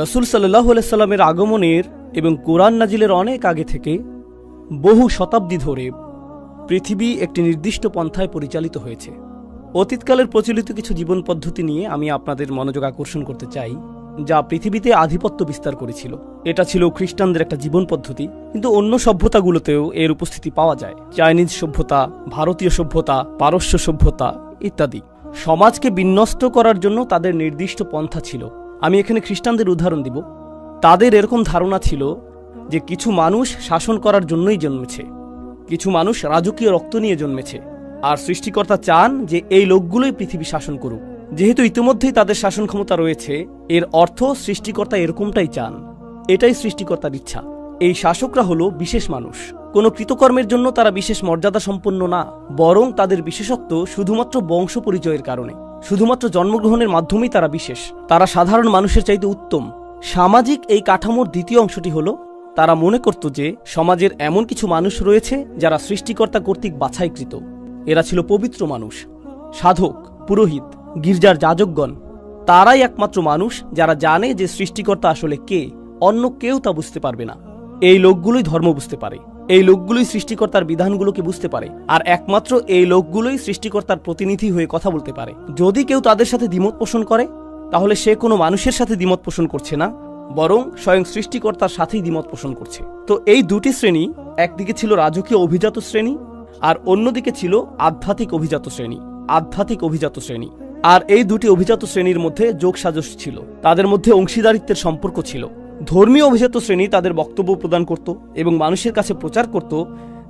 রসুল সাল্লাহ সাল্লামের আগমনের এবং কোরআন নাজিলের অনেক আগে থেকে বহু শতাব্দী ধরে পৃথিবী একটি নির্দিষ্ট পন্থায় পরিচালিত হয়েছে। অতীতকালের প্রচলিত কিছু জীবন পদ্ধতি নিয়ে আমি আপনাদের মনোযোগ আকর্ষণ করতে চাই, যা পৃথিবীতে আধিপত্য বিস্তার করেছিল। এটা ছিল খ্রিস্টানদের একটা জীবন পদ্ধতি, কিন্তু অন্য সভ্যতাগুলোতেও এর উপস্থিতি পাওয়া যায়। চাইনিজ সভ্যতা, ভারতীয় সভ্যতা, পারস্য সভ্যতা ইত্যাদি। সমাজকে বিন্যস্ত করার জন্য তাদের নির্দিষ্ট পন্থা ছিল। আমি এখানে খ্রিস্টানদের উদাহরণ দিব। তাদের এরকম ধারণা ছিল যে কিছু মানুষ শাসন করার জন্যই জন্মেছে। কিছু মানুষ রাজকীয় রক্ত নিয়ে জন্মেছে। আর সৃষ্টিকর্তা চান যে এই লোকগুলোই পৃথিবী শাসন করুক। যেহেতু ইতিমধ্যেই তাদের শাসন ক্ষমতা রয়েছে, এর অর্থ সৃষ্টিকর্তা এরকমটাই চান। এটাই সৃষ্টিকর্তার ইচ্ছা। এই শাসকরা হলো বিশেষ মানুষ। কোনো কৃতকর্মের জন্য তারা বিশেষ মর্যাদা সম্পন্ন না, বরং তাদের বিশেষত্ব শুধুমাত্র বংশ পরিচয়ের কারণে। শুধুমাত্র জন্মগ্রহণের মাধ্যমেই তারা বিশেষ। তারা সাধারণ মানুষের চাইতে উত্তম। সামাজিক এই কাঠামোর দ্বিতীয় অংশটি হল, তারা মনে করত যে সমাজের এমন কিছু মানুষ রয়েছে যারা সৃষ্টিকর্তা কর্তৃক বাছাইকৃত। এরা ছিল পবিত্র মানুষ। সাধক, পুরোহিত, গির্জার যাজকগণ। তারাই একমাত্র মানুষ যারা জানে যে সৃষ্টিকর্তা আসলে কে, অন্য কেউ তা বুঝতে পারবে না। এই লোকগুলোই ধর্ম বুঝতে পারে। এই লোকগুলোই সৃষ্টিকর্তার বিধানগুলোকে বুঝতে পারে? আর একমাত্র এই লোকগুলোই সৃষ্টিকর্তার প্রতিনিধি হয়ে কথা বলতে পারে। যদি কেউ তাদের সাথে দ্বিমত পোষণ করে, তাহলে সে কোনো মানুষের সাথে দ্বিমত পোষণ করছে না, বরং স্বয়ং সৃষ্টিকর্তার সাথেই দ্বিমত পোষণ করছে। তো এই দুটি শ্রেণি, একদিকে ছিল রাজকীয় অভিজাত শ্রেণি, আর অন্যদিকে ছিল আধ্যাত্মিক অভিজাত শ্রেণি। আধ্যাত্মিক অভিজাত শ্রেণি। আর এই দুটি অভিজাত শ্রেণির মধ্যে যোগ সাজস ছিল। তাদের মধ্যে অংশীদারিত্বের সম্পর্ক ছিল। ধর্মীয় অভিজাত শ্রেণি তাদের বক্তব্য প্রদান করত এবং মানুষের কাছে প্রচার করত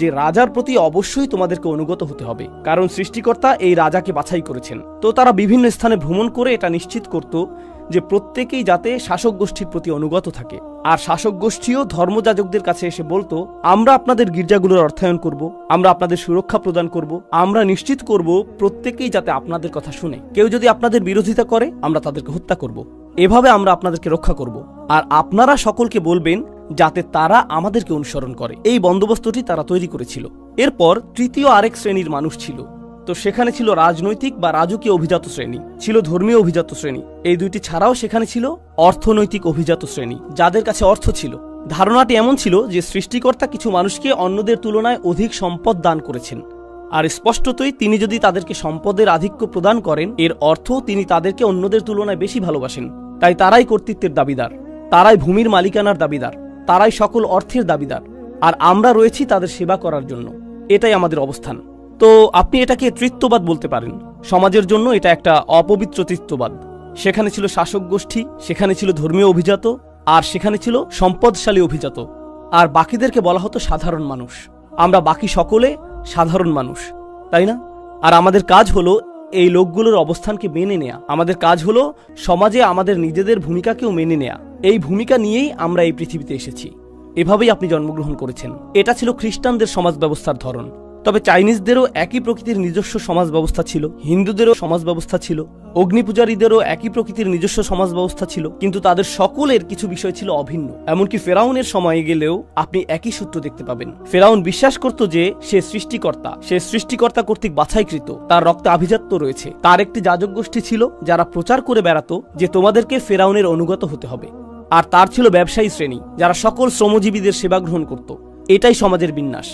যে রাজার প্রতি অবশ্যই তোমাদেরকে অনুগত হতে হবে, কারণ সৃষ্টিকর্তা এই রাজাকে বাছাই করেছেন। তো তারা বিভিন্ন স্থানে ভ্রমণ করে এটা নিশ্চিত করত যে প্রত্যেকেই যাতে শাসক গোষ্ঠীর প্রতি অনুগত থাকে। আর শাসক গোষ্ঠীও ধর্মযাজকদের কাছে এসে বলতো, আমরা আপনাদের গির্জাগুলোর অর্থায়ন করব, আমরা আপনাদের সুরক্ষা প্রদান করব, আমরা নিশ্চিত করব প্রত্যেকেই যাতে আপনাদের কথা শুনে। কেউ যদি আপনাদের বিরোধিতা করে, আমরা তাদেরকে হত্যা করব। এভাবে আমরা আপনাদেরকে রক্ষা করব। আর আপনারা সকলকে বলবেন যাতে তারা আমাদেরকে অনুসরণ করে। এই বন্দোবস্তটি তারা তৈরি করেছিল। এরপর তৃতীয় আরেক শ্রেণির মানুষ ছিল। তো সেখানে ছিল রাজনৈতিক বা রাজকীয় অভিজাত শ্রেণি। ছিল ধর্মীয় অভিজাত শ্রেণি। এই দুইটি ছাড়াও সেখানে ছিল অর্থনৈতিক অভিজাত শ্রেণি। যাদের কাছে অর্থ ছিল। ধারণাটি এমন ছিল যে সৃষ্টিকর্তা কিছু মানুষকে অন্যদের তুলনায় অধিক সম্পদ দান করেছেন। আর স্পষ্টতই তিনি যদি তাদেরকে সম্পদের আধিক্য প্রদান করেন, এর অর্থ তিনি তাদেরকে অন্যদের তুলনায় বেশি ভালোবাসেন। তাই তারাই কর্তৃত্বের দাবিদার, তারাই ভূমির মালিকানার দাবিদার, তারাই সকল অর্থের দাবিদার, আর আমরা রয়েছি তাদের সেবা করার জন্য। এটাই আমাদের অবস্থান। তো আপনি এটাকে তৃত্ববাদ বলতে পারেন। সমাজের জন্য এটা একটা অপবিত্র তৃত্ববাদ। সেখানে ছিল শাসক গোষ্ঠী, সেখানে ছিল ধর্মীয় অভিজাত, আর সেখানে ছিল সম্পদশালী অভিজাত। আর বাকিদেরকে বলা হতো সাধারণ মানুষ। আমরা বাকি সকলে সাধারণ মানুষ, তাই না? আর আমাদের কাজ হলো এই লোকগুলোর অবস্থানকে মেনে নেয়া। আমাদের কাজ হলো সমাজে আমাদের নিজেদের ভূমিকাকেও মেনে নেয়া। এই ভূমিকা নিয়েই আমরা এই পৃথিবীতে এসেছি। এভাবেই আপনি জন্মগ্রহণ করেছেন। এটা ছিল খ্রিস্টানদের সমাজ ব্যবস্থার ধরন। তবে চাইনিজদেরও একই প্রকৃতির নিজস্ব সমাজ ব্যবস্থা ছিল। হিন্দুদেরও সমাজ ব্যবস্থা ছিল। অগ্নিপূজারীদেরও একই প্রকৃতির নিজস্ব সমাজ ব্যবস্থা ছিল। কিন্তু তাদের সকলের কিছু বিষয় ছিল অভিন্ন। এমনকি ফেরাউনের সময়ে গেলেও আপনি একই সূত্র দেখতে পাবেন। ফেরাউন বিশ্বাস করত যে সে সৃষ্টিকর্তা। সে সৃষ্টিকর্তা কর্তৃক বাছাইকৃত। তার রক্তে আভিজাত্য রয়েছে। তার একটি যাজক গোষ্ঠী ছিল যারা প্রচার করে বেড়াতো যে তোমাদেরকে ফেরাউনের অনুগত হতে হবে। আর তার ছিল ব্যবসায়ী শ্রেণি, যারা সকল শ্রমজীবীদের সেবা গ্রহণ করত। এটাই সমাজের বিন্যাস।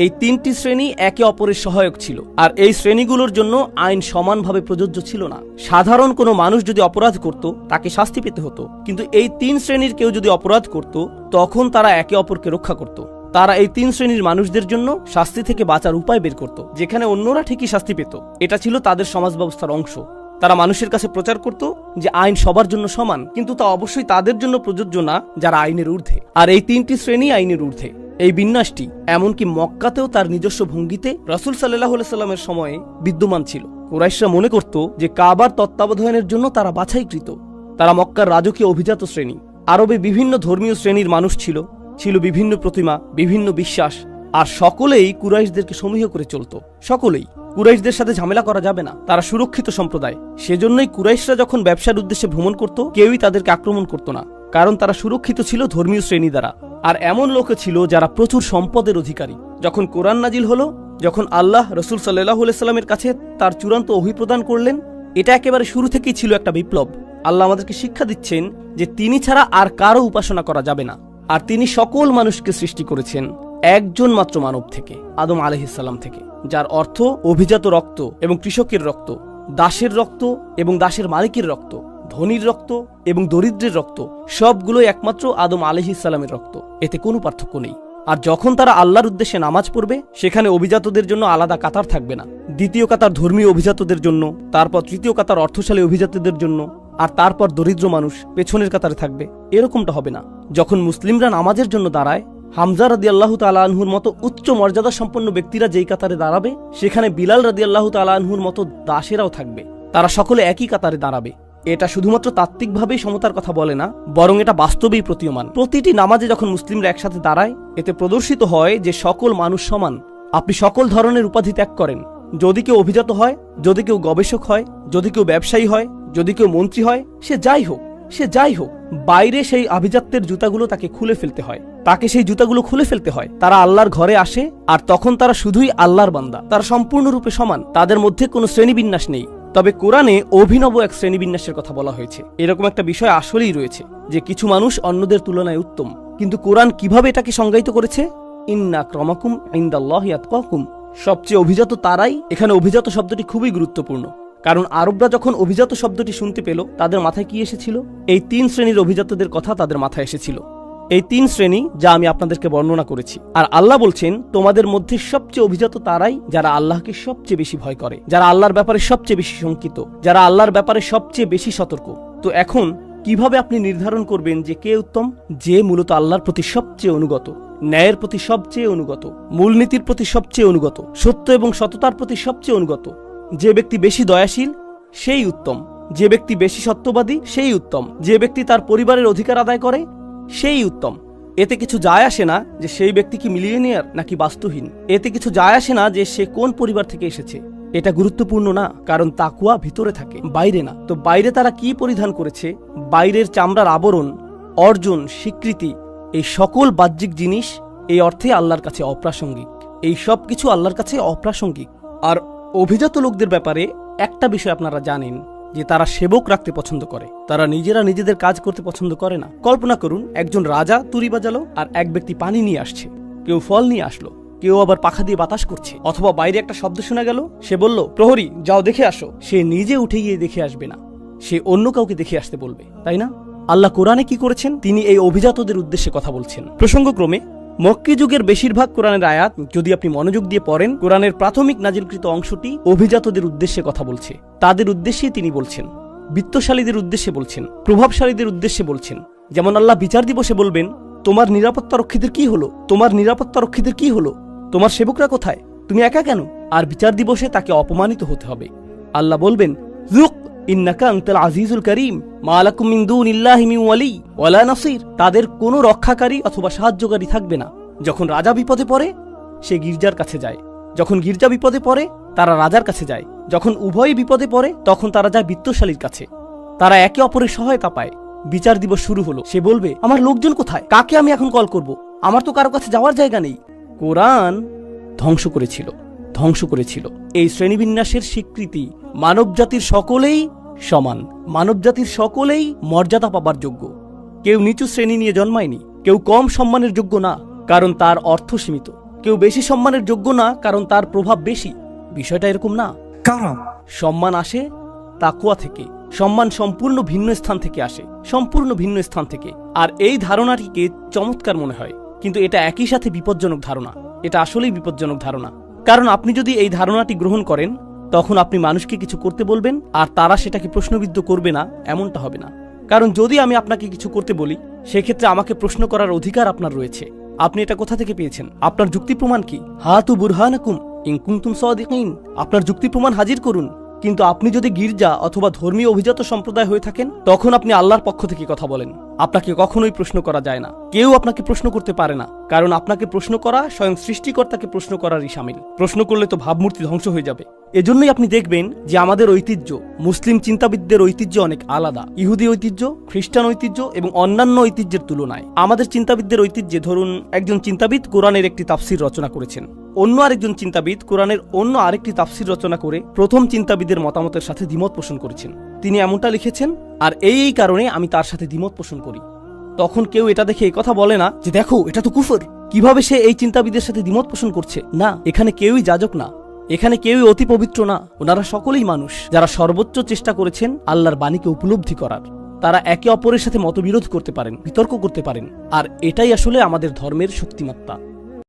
এই তিনটি শ্রেণি একে অপরের সহায়ক ছিল, আর এই শ্রেণীগুলোর জন্য আইন সমানভাবে প্রযোজ্য ছিল না। সাধারণ কোনো মানুষ যদি অপরাধ করত, তাকে শাস্তি পেতে হতো। কিন্তু এই তিন শ্রেণির কেউ যদি অপরাধ করত, তখন তারা একে অপরকে রক্ষা করত। তারা এই তিন শ্রেণির মানুষদের জন্য শাস্তি থেকে বাঁচার উপায় বের করত, যেখানে অন্যরা ঠিকই শাস্তি পেত। এটা ছিল তাদের সমাজ ব্যবস্থার অংশ। তারা মানুষের কাছে প্রচার করত যে আইন সবার জন্য সমান, কিন্তু তা অবশ্যই তাদের জন্য প্রযোজ্য না, যারা আইনের ঊর্ধ্বে। আর এই তিনটি শ্রেণি আইনের ঊর্ধ্বে। এই বিন্যাসটি এমনকি মক্কাতেও তার নিজস্ব ভঙ্গিতে রসুল সাল্লাহ সাল্লামের সময়ে বিদ্যমান ছিল। কুরাইশরা মনে করত যে কাবার তত্ত্বাবধানের জন্য তারা বাছাইকৃত। তারা মক্কার রাজকীয় অভিজাত শ্রেণি। আরবে বিভিন্ন ধর্মীয় শ্রেণির মানুষ ছিল। ছিল বিভিন্ন প্রতিমা, বিভিন্ন বিশ্বাস। আর সকলেই কুরাইশদেরকে সমীহ করে চলত। সকলেই। কুরাইশদের সাথে ঝামেলা করা যাবে না। তারা সুরক্ষিত সম্প্রদায়। সেজন্যই কুরাইশরা যখন ব্যবসার উদ্দেশ্যে ভ্রমণ করত, কেউই তাদেরকে আক্রমণ করত না। কারণ তারা সুরক্ষিত ছিল ধর্মীয় শ্রেণি দ্বারা। আর এমন লোক ছিল যারা প্রচুর সম্পদের অধিকারী। যখন কোরআন নাজিল হলো, যখন আল্লাহ রসুল সাল্লাহ কাছে তার চূড়ান্ত অভিপ্রদান করলেন, এটা একেবারে শুরু থেকেই ছিল একটা বিপ্লব। আল্লাহ আমাদেরকে শিক্ষা দিচ্ছেন যে তিনি ছাড়া আর কারও উপাসনা করা যাবে না। আর তিনি সকল মানুষকে সৃষ্টি করেছেন একজন মাত্র মানব থেকে, আদম আলহিসাল্লাম থেকে, যার অর্থ অভিজাত রক্ত এবং কৃষকের রক্ত, দাসের রক্ত এবং দাসের মালিকের রক্ত। ধনীর রক্ত এবং দরিদ্রের রক্ত সবগুলো একমাত্র আদম আলহিসাল্লামের রক্ত। এতে কোনো পার্থক্য নেই। আর যখন তারা আল্লাহর উদ্দেশ্যে নামাজ পড়বে, সেখানে অভিজাতদের জন্য আলাদা কাতার থাকবে না। দ্বিতীয় কাতার ধর্মীয় অভিজাতদের জন্য, তারপর তৃতীয় কাতার অর্থশালী অভিজাতদের জন্য, আর তারপর দরিদ্র মানুষ পেছনের কাতারে থাকবে। এরকমটা হবে না। যখন মুসলিমরা নামাজের জন্য দাঁড়ায়, হামজা রাদি আল্লাহ তালাহুর মতো উচ্চ মর্যাদা সম্পন্ন ব্যক্তিরা যেই কাতারে দাঁড়াবে, সেখানে বিলাল রাদি আল্লাহ তালাহুর মতো দাসেরাও থাকবে। তারা সকলে একই কাতারে দাঁড়াবে। এটা শুধুমাত্র তাত্ত্বিকভাবেই সমতার কথা বলে না, বরং এটা বাস্তবেই প্রতীয়মান। প্রতিটি নামাজে যখন মুসলিমরা একসাথে দাঁড়ায়, এতে প্রদর্শিত হয় যে সকল মানুষ সমান। আপনি সকল ধরনের উপাধি ত্যাগ করেন। যদি কেউ অভিজাত হয়, যদি কেউ গবেষক হয়, যদি কেউ ব্যবসায়ী হয়, যদি কেউ মন্ত্রী হয়, সে যাই হোক, সে যাই হোক, বাইরে সেই আভিজাত্যের জুতাগুলো তাকে খুলে ফেলতে হয়। তাকে সেই জুতাগুলো খুলে ফেলতে হয়। তারা আল্লাহর ঘরে আসে, আর তখন তারা শুধুই আল্লাহর বান্দা। তারা সম্পূর্ণরূপে সমান। তাদের মধ্যে কোনো শ্রেণীবিন্যাস নেই। তবে কোরআনে অভিনব এক শ্রেণীবিন্যাসের কথা বলা হয়েছে। এরকম একটা বিষয় আসলেই রয়েছে যে কিছু মানুষ অন্যদের তুলনায় উত্তম। কিন্তু কোরআন কীভাবে এটাকে সংজ্ঞায়িত করেছে? ইন্না ক্রমাকুম ইন্দাল্লাহ ইয়াতকাকুম সবচেয়ে অভিজাত তারাই এখানে অভিজাত শব্দটি খুবই গুরুত্বপূর্ণ। কারণ আরবরা যখন অভিজাত শব্দটি শুনতে পেল, তাদের মাথায় কি এসেছিল? এই তিন শ্রেণির অভিজাতদের কথা তাদের মাথায় এসেছিল। এই তিন শ্রেণি যা আমি আপনাদেরকে বর্ণনা করেছি। আর আল্লাহ বলছেন, তোমাদের মধ্যে সবচেয়ে অভিজাত তারাই যারা আল্লাহকে সবচেয়ে বেশি ভয় করে, যারা আল্লাহর ব্যাপারে সবচেয়ে বেশি শঙ্কিত, যারা আল্লাহর ব্যাপারে সবচেয়ে বেশি সতর্ক। তো এখন, কীভাবে আপনি নির্ধারণ করবেন যে কে উত্তম? যে মূলত আল্লাহর প্রতি সবচেয়ে অনুগত, ন্যায়ের প্রতি সবচেয়ে অনুগত, মূলনীতির প্রতি সবচেয়ে অনুগত, সত্য এবং সততার প্রতি সবচেয়ে অনুগত। যে ব্যক্তি বেশি দয়াশীল, সেই উত্তম। যে ব্যক্তি বেশি সত্যবাদী, সেই উত্তম। যে ব্যক্তি তার পরিবারের অধিকার আদায় করে সেই উত্তম। এতে কিছু যায় আসে না যে সেই ব্যক্তি কি মিলিয়নিয়ার নাকি বাস্তুহীন। এতে কিছু যায় আসে না যে সে কোন পরিবার থেকে এসেছে। এটা গুরুত্বপূর্ণ না, কারণ তাকুয়া ভিতরে থাকে, বাইরে না। তো বাইরে তারা কি পরিধান করেছে? বাইরের চামড়ার আবরণ, অর্জন, স্বীকৃতি, এই সকল বাহ্যিক জিনিস, এই অর্থে আল্লাহর কাছে অপ্রাসঙ্গিক। এই সব কিছু আল্লাহর কাছে অপ্রাসঙ্গিক। আর অভিজাত লোকদের ব্যাপারে একটা বিষয় আপনারা জানেন যে তারা সেবক রাখতে পছন্দ করে। তারা নিজেরা নিজেদের কাজ করতে পছন্দ করে না। কল্পনা করুন, একজন রাজা তুরি বাজালো আর এক ব্যক্তি পানি নিয়ে আসছে। কেউ ফল নিয়ে আসলো, কেউ আবার পাখা দিয়ে বাতাস করছে। অথবা বাইরে একটা শব্দ শোনা গেল, সে বলল, প্রহরী, যাও দেখে আসো। সে নিজে উঠে গিয়ে দেখে আসবে না। সে অন্য কাউকে দেখে আসতে বলবে, তাই না? আল্লাহ কোরআনে কি করেছেন? তিনি এই অভিজাতদের উদ্দেশ্যে কথা বলছেন। প্রসঙ্গক্রমে মক্কি যুগের বেশিরভাগ কোরআনের আয়াত যদি আপনি মনোযোগ দিয়ে পড়েন, কোরআনের প্রাথমিক নাজিলকৃত অংশটি অভিজাতদের উদ্দেশ্যে কথা বলছে। তাদের উদ্দেশ্যে তিনি বলছেন, বিত্তশালীদের উদ্দেশ্যে বলছেন, প্রভাবশালীদের উদ্দেশ্যে বলছেন। যেমন আল্লাহ বিচার দিবসে বলবেন, তোমার নিরাপত্তা রক্ষীদের কি হলো? তোমার নিরাপত্তা রক্ষীদের কি হলো? তোমার সেবকরা কোথায়? তুমি একা কেন? আর বিচার দিবসে তাকে অপমানিত হতে হবে। আল্লাহ বলবেন জুক আজিজুল করিম তাদের কোনো রক্ষাকারী অথবা সাহায্যকারী থাকবে না। যখন রাজা বিপদে পড়ে, সে গির্জার কাছে যায়। যখন গির্জা বিপদে পড়ে, তারা রাজার কাছে যায়। যখন উভয়ই বিপদে পড়ে, তখন তারা যায় বিত্তশালীর কাছে। তারা একে অপরের সহায়তা পায়। বিচার দিবস শুরু হলো। সে বলবে, আমার লোকজন কোথায়? কাকে আমি এখন কল করব? আমার তো কারও কাছে যাওয়ার জায়গা নেই। কোরআন ধ্বংস করেছিল। ধ্বংস করেছিল। এই শ্রেণীবিন্যাসের স্বীকৃতি মানবজাতির সকলেই সমান। মানবজাতির সকলেই মর্যাদা পাবার যোগ্য। কেউ নিচু শ্রেণি নিয়ে জন্মায়নি কেউ কম সম্মানের যোগ্য না কারণ তার অর্থ সীমিত। কেউ বেশি সম্মানের যোগ্য না কারণ তার প্রভাব বেশি। বিষয়টা এরকম না। কারণ? সম্মান আসে তাকুয়া থেকে। সম্মান সম্পূর্ণ ভিন্ন স্থান থেকে আসে সম্পূর্ণ ভিন্ন স্থান থেকে। আর এই ধারণাটিকে চমৎকার মনে হয়। কিন্তু এটা একই সাথে বিপজ্জনক ধারণা। এটা আসলেই বিপজ্জনক ধারণা। কারণ আপনি যদি এই ধারণাটি গ্রহণ করেন, তখন আপনি মানুষকে কিছু করতে বলবেন, আর তারা সেটাকে প্রশ্নবিদ্ধ করবে না, এমনটা হবে না। কারণ যদি আমি আপনাকে কিছু করতে বলি, সেক্ষেত্রে আমাকে প্রশ্ন করার অধিকার আপনার রয়েছে। আপনি এটা কোথা থেকে পেয়েছেন? আপনার যুক্তি প্রমাণ কি? হাতু বুরহানাকুম ইনকুমতুম সিন আপনার যুক্তি প্রমাণ হাজির করুন। কিন্তু আপনি যদি গির্জা অথবা ধর্মীয় অভিজাত সম্প্রদায় হয়ে থাকেন, তখন আপনি আল্লাহর পক্ষ থেকে কথা বলেন। আপনাকে কখনোই প্রশ্ন করা যায় না। কেউ আপনাকে প্রশ্ন করতে পারে না, কারণ আপনাকে প্রশ্ন করা স্বয়ং সৃষ্টিকর্তাকে প্রশ্ন করারই সামিল। প্রশ্ন করলে তো ভাবমূর্তি ধ্বংস হয়ে যাবে। এজন্যই আপনি দেখবেন যে আমাদের ঐতিহ্য, মুসলিম চিন্তাবিদদের ঐতিহ্য অনেক আলাদা। ইহুদি ঐতিহ্য, খ্রিস্টান ঐতিহ্য এবং অন্যান্য ঐতিহ্যের তুলনায়। আমাদের চিন্তাবিদদের ঐতিহ্যে ধরুন, একজন চিন্তাবিদ কোরআনের একটি তাফসির রচনা করেছেন। অন্য আরেকজন চিন্তাবিদ কোরআনের অন্য আরেকটি তাফসির রচনা করে প্রথম চিন্তাবিদের মতামতের সাথে দ্বিমত পোষণ করেছেন। তিনি এমনটা লিখেছেন, আর এই এই কারণে আমি তার সাথে দ্বিমত পোষণ করি। তখন কেউ এটা দেখে এই কথা বলে না যে, দেখো, এটা তো কুফর। কীভাবে সে এই চিন্তাবিদের সাথে দ্বিমত পোষণ করছে? না, এখানে কেউই যাজক না। এখানে কেউই অতি পবিত্র না। ওনারা সকলেই মানুষ, যারা সর্বোচ্চ চেষ্টা করেছেন আল্লাহর বাণীকে উপলব্ধি করার। তারা একে অপরের সাথে মতবিরোধ করতে পারেন, বিতর্ক করতে পারেন। আর এটাই আসলে আমাদের ধর্মের শক্তিমাত্রা